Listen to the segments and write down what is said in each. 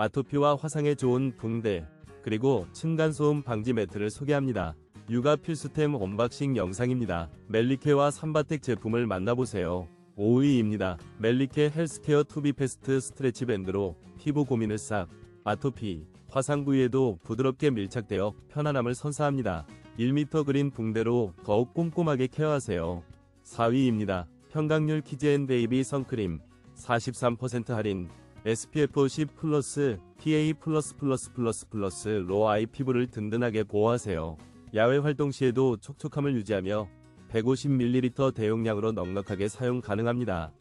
아토피와 화상에 좋은 붕대, 그리고 층간소음 방지 매트를 소개합니다. 육아 필수템 언박싱 영상입니다. 멜리케와 삼바텍 제품을 만나보세요. 5위입니다. 멜리케 헬스케어 투비페스트 스트레치 밴드로 피부 고민을 싹, 아토피, 화상 부위에도 부드럽게 밀착되어 편안함을 선사합니다. 1m 그린 붕대로 더욱 꼼꼼하게 케어하세요. 4위입니다. 평강률 키즈앤베이비 선크림 43% 할인 SPF 10 플러스 PA 플러스 플러스 플러스 플러스 로 아이 피부를 든든하게 보호하세요. 야외 활동 시에도 촉촉함을 유지하며 150ml 대용량으로 넉넉하게 사용 가능합니다.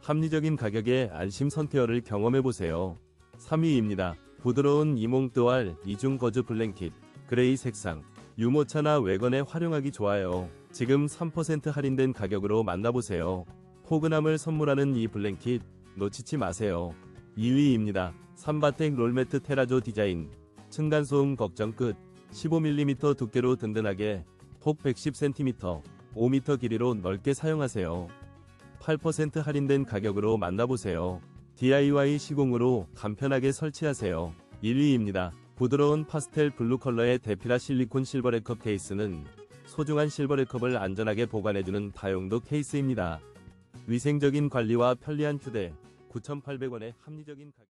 합리적인 가격에 안심 선케어를 경험해보세요. 3위입니다. 부드러운 이몽뜨알 이중 거즈 블랭킷 그레이 색상 유모차나 외건에 활용하기 좋아요. 지금 3% 할인된 가격으로 만나보세요. 포근함을 선물하는 이 블랭킷 놓치지 마세요. 2위입니다. 삼바텍 롤매트 테라조 디자인 층간소음 걱정 끝 15mm 두께로 든든하게 폭 110cm 5m 길이로 넓게 사용하세요. 8% 할인된 가격으로 만나보세요. DIY 시공으로 간편하게 설치하세요. 1위입니다. 부드러운 파스텔 블루 컬러의 데피라 실리콘 실버레컵 케이스는 소중한 실버레컵을 안전하게 보관해주는 다용도 케이스입니다. 위생적인 관리와 편리한 휴대 9,800원의 합리적인 가격